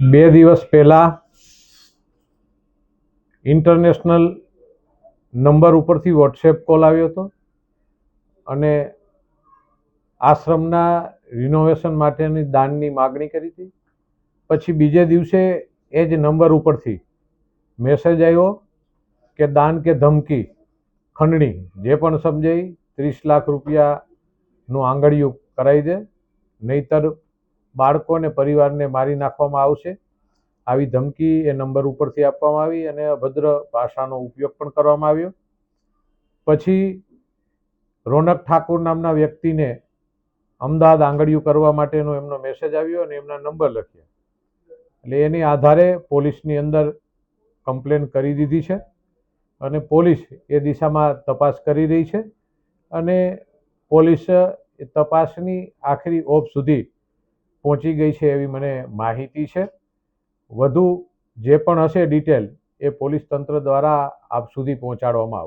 બે દિવસ પહેલાં ઇન્ટરનેશનલ નંબર ઉપરથી વોટ્સએપ કોલ આવ્યો હતો અને આશ્રમના રિનોવેશન માટેની દાનની માગણી કરી હતી. પછી બીજે દિવસે એ જ નંબર ઉપરથી મેસેજ આવ્યો કે દાન કે ધમકી, ખંડણી, જે પણ સમજાઈ ત્રીસ લાખ રૂપિયાનું આંગળીયું કરાવી દે, નહીતર બાળકો અને પરિવારને મારી નાખવામાં આવશે. આવી ધમકી એ નંબર ઉપરથી આપવામાં આવી અને અભદ્ર ભાષાનો ઉપયોગ પણ કરવામાં આવ્યો. પછી રોનક ઠાકુર નામના વ્યક્તિને અમદાવાદ આંગળીયું કરવા માટેનો એમનો મેસેજ આવ્યો અને એમના નંબર લખ્યા. એટલે એની આધારે પોલીસની અંદર કમ્પ્લેન કરી દીધી છે અને પોલીસ એ દિશામાં તપાસ કરી રહી છે અને પોલીસ તપાસની આખરી ઓપ સુધી પહોંચી ગઈ છે એવી મને માહિતી છે. વધુ જે પણ હશે ડિટેલ એ પોલીસ તંત્ર દ્વારા આપ સુધી પહોંચાડવામાં આવશે.